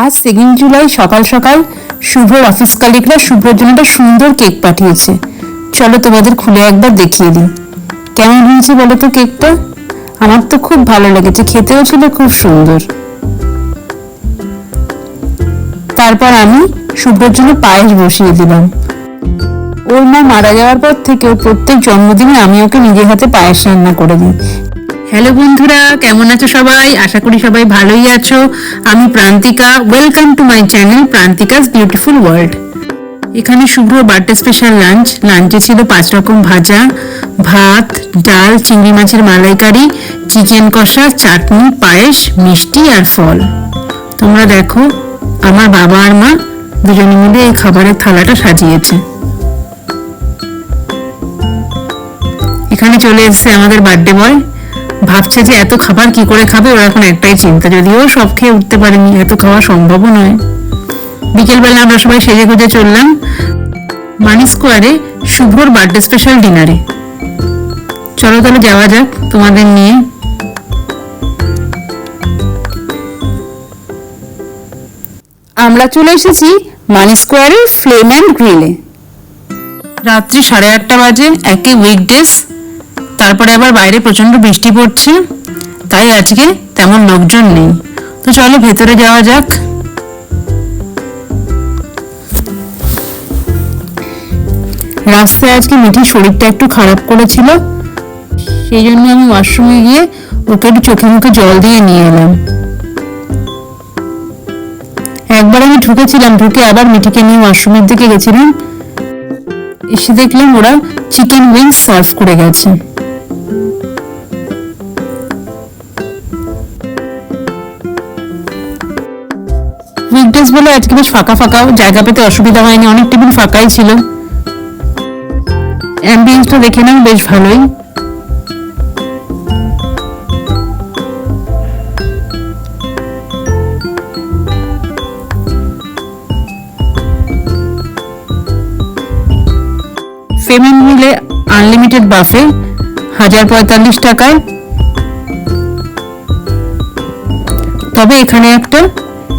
আজ সেকেন্ড জুলাই সকাল সকাল শুভ্রর অফিস কালিকরা শুভ্রর জন্য একটা সুন্দর কেক পাঠিয়েছে। চলো তোমাদের খুলে একবার দেখিয়ে দিই। কেমন হয়েছে বলো তো কেকটা আমার তো খুব ভালো লেগেছে, খেতেও ছিল খুব সুন্দর। তারপর আমি শুভ্রর জন্য পায়েস বসিয়ে দিলাম। ওর মা মারা যাওয়ার পর থেকে প্রত্যেক জন্মদিনে আমি ওকে নিজের হাতে পায়েস রান্না করে দিই। হ্যালো বন্ধুরা, কেমন আছো সবাই? আশা করি সবাই ভালোই আছো। আমি Prantika welcome to my channel Prantika's beautiful world এখানে শুভ্র বার্থডে স্পেশাল লাঞ্চ লাঞ্চে ছিল পাঁচ রকম ভাজা, ভাত, ডাল, চিংড়ি মাছের মালাইকারি চিকেন কষা, চাটনি, পায়েস, মিষ্টি আর ফল। তোমরা দেখো, আমার বাবা আর মা দুজনে মিলে এই খাবারের থালাটা সাজিয়েছে। এখানে চলে এসছে আমাদের বার্থডে বয় ভাবছে যে এত খাবার কি করে খাবে? ওরা এখন একটাই চিন্তা যদিও সব খেয়ে উঠতে পারেনি এত খাওয়া সম্ভবও নয়। বিকেলবেলা আমরা সবাই সেজে গুজে চললাম মানি স্কোয়ারে শুভ্রর বার্থডে স্পেশাল ডিনারে। চলো তাহলে যাওয়া যাক তোমাদের নিয়ে। আমরা চলে এসেছি মানি স্কোয়ারের ফ্লেম অ্যান্ড গ্রিলে। রাত্রি সাড়ে আটটা বাজে একে উইকডেজ তারপরে আবার বাইরে প্রচণ্ড বৃষ্টি পড়ছে। তাই আজকে তেমন লোকজন নেই। তো চলো ভেতরে যাওয়া যাক। রাস্তায় আজকে মিঠির শরীরটা একটু খারাপ করেছিল। সেই জন্য আমি ওয়াশরুমে গিয়ে ওকে একটু চোখে মুখে জল দিয়ে নিয়ে এলাম। একবার আমি ঢুকেছিলাম, ঢুকে আবার মিঠিকে নিয়ে ওয়াশরুমের দিকে গেছিলাম। এসে দেখলাম ওরা চিকেন উইংস সার্ভ করে গেছে। বলে আজকে বেশ ফাঁকা ফাঁকাও, জায়গা পেতে অসুবিধা হয়নি, অনেক টেবিল ফাঁকাই ছিল। অ্যাম্বিয়েন্সটা দেখে নাম বেশ ভালোই। ফেমেন মিলে আনলিমিটেড বাফে হাজার পঁয়তাল্লিশ টাকায়। তবে এখানে একটা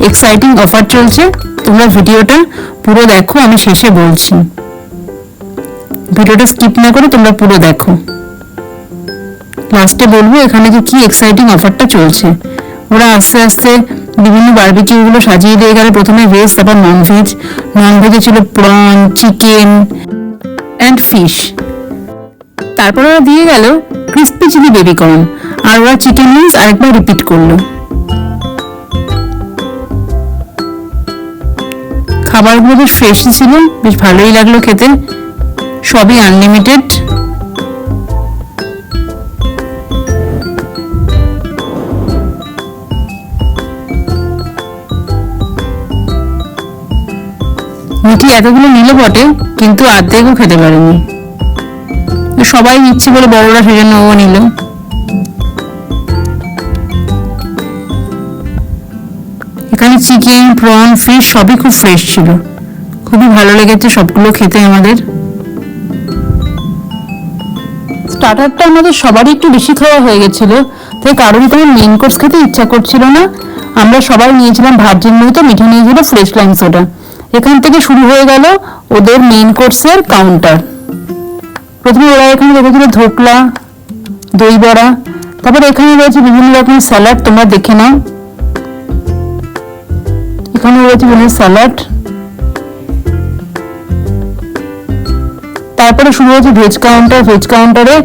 এক্সাইটিং অফার চলছে। তোমরা ভিডিওটা পুরো দেখো, আমি শেষে বলছি। ভিডিওটা স্কিপ না করে তোমরা পুরো দেখো। লাস্টে বলব, এখানে যে কি এক্সাইটিং অফারটা চলছে। ওরা আস্তে আস্তে বিভিন্ন বারবিকিউ গুলো সাজিয়ে দিয়ে গেল। প্রথমে ভেজ তারপর নন ভেজ নন ভেজে ছিল প্রন চিকেন অ্যান্ড ফিশ তারপর ওরা দিয়ে গেল ক্রিস্পি চিলি বেবি কর্ন আর ওরা চিকেন উইংস আরেকবার রিপিট করল। খাবারগুলো বেশ ফ্রেশই ছিল, বেশ ভালোই লাগল খেতে। সবই আনলিমিটেড মিঠি এতগুলো নিল বটে, কিন্তু আর্ধেকও খেতে পারেনি। সবাই নিচ্ছে বলে বড়রা সেজন্য ও নিল। চিকেন প্রন ফিশ সবই খুব ফ্রেশ ছিল। খুবই ভালো লেগেছে সবগুলো খেতে আমাদের। স্টার্টারটা আমাদের সবারই একটু বেশি খাওয়া হয়ে গেছিল। তাই কারোরই কোনো মেন কোর্স খেতে ইচ্ছা করছিল না। আমরা সবাই নিয়েছিলাম ভার্জিন মতো, মিঠে নিয়েছিল ফ্রেশ লাইম সোডা এখান থেকে শুরু হয়ে গেল ওদের মেন কোর্সের কাউন্টার প্রথমে ওরা এখানে রেখেছিল ধোকলা, দই বড়া, তারপর এখানে রয়েছে বিভিন্ন রকমের স্যালাড তোমরা দেখে নাও। এখানে রয়েছে বিভিন্ন স্যালাড। তারপরে শুরু হয়েছে ভেজ কাউন্টার ভেজ কাউন্টারে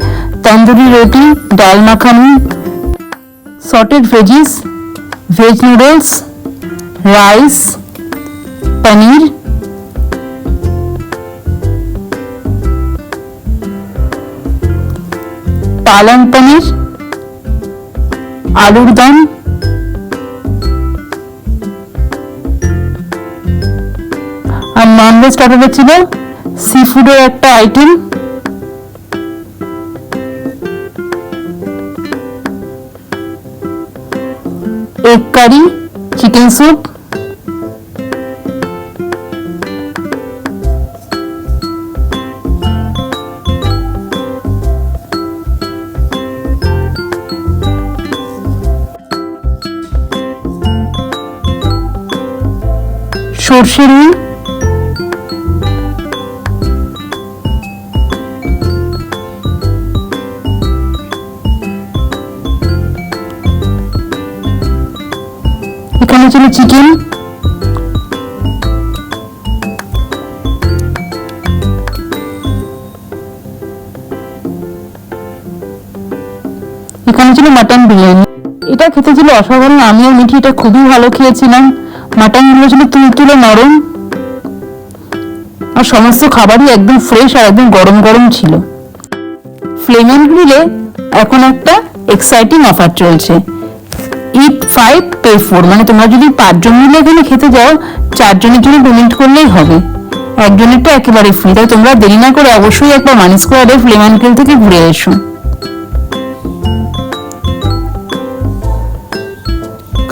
tandoori roti, dal makhani sauteed veggies veg noodles rice paneer palak paneer, আলুর দম। ননভেজ স্টার্টারে ছিল সি ফুডের একটা item egg curry chicken soup সর্ষের ছিল চিকেন এখানে ছিল মাটন বিরিয়ানি। এটা খেতে ছিল অসাধারণ মিঠি, এটা খুবই ভালো খেয়েছিলাম। মাটনগুলো ছিল তুলতুলে নরম। আর সমস্ত খাবারই একদম ফ্রেশ আর একদম গরম গরম ছিল। ফ্লেমন গ্রিলে এখন একটা এক্সাইটিং অফার চলছে। ইট ফাইভ পে ফোর মানে তোমরা যদি পাঁচজন মিলে এখানে খেতে যাও, চারজনের জন্য পেমেন্ট করলেই হবে। একেবারে ফ্রি তাই তোমরা দেরি না করে অবশ্যই একবার মানি স্কোয়ারে গ্রিল থেকে ঘুরে এসো।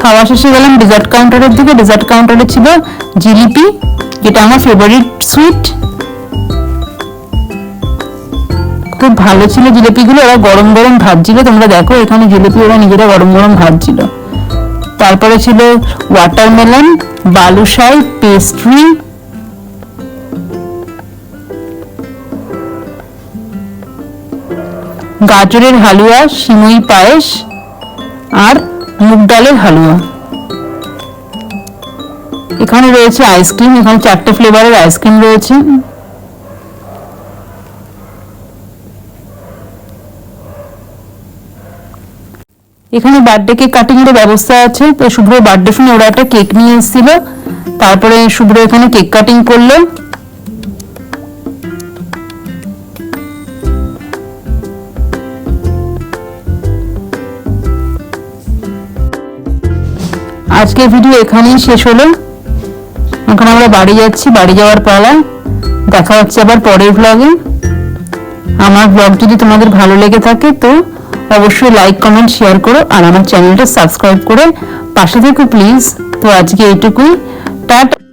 খাওয়া শেষে গেলাম ডেজার্ট কাউন্টারের দিকে। ডেজার্ট কাউন্টারে ছিল জিলিপি, যেটা আমার ফেভারিট সুইট খুব ভালো ছিল জিলিপিগুলো ওরা গরম গরম ভাজছিল, তোমরা দেখো, এখানে জিলিপি ওরা নিজেরা গরম গরম ভাজছিল। তারপরে ছিল ওয়াটারমেলন বালুশাই পেস্ট্রি গাজরের হালুয়া, সিমই পায়েস, আর মুগ ডালের হালুয়া। এখানে রয়েছে আইসক্রিম এখানে চারটে ফ্লেভারের আইসক্রিম রয়েছে। এখানে বার্থডে কেক কাটিং এর ব্যবস্থা আছে। তো শুভ্র বার্থডে শুনে ওরা একটা কেক নিয়ে এসেছিল। তারপরে শুভ্র এখানে কেক কাটিং করল। আজকের ভিডিও এখানেই শেষ হলো। এখন আমরা বাড়ি যাচ্ছি, বাড়ি যাওয়ার পালা। দেখা হচ্ছে আবার পরের ব্লগে আমার ব্লগ যদি তোমাদের ভালো লেগে থাকে তো অবশ্যই লাইক কমেন্ট শেয়ার করো আর আমার চ্যানেলটা সাবস্ক্রাইব করে পাশে থেকো প্লিজ তো আজকে এইটুকুই। টাটা।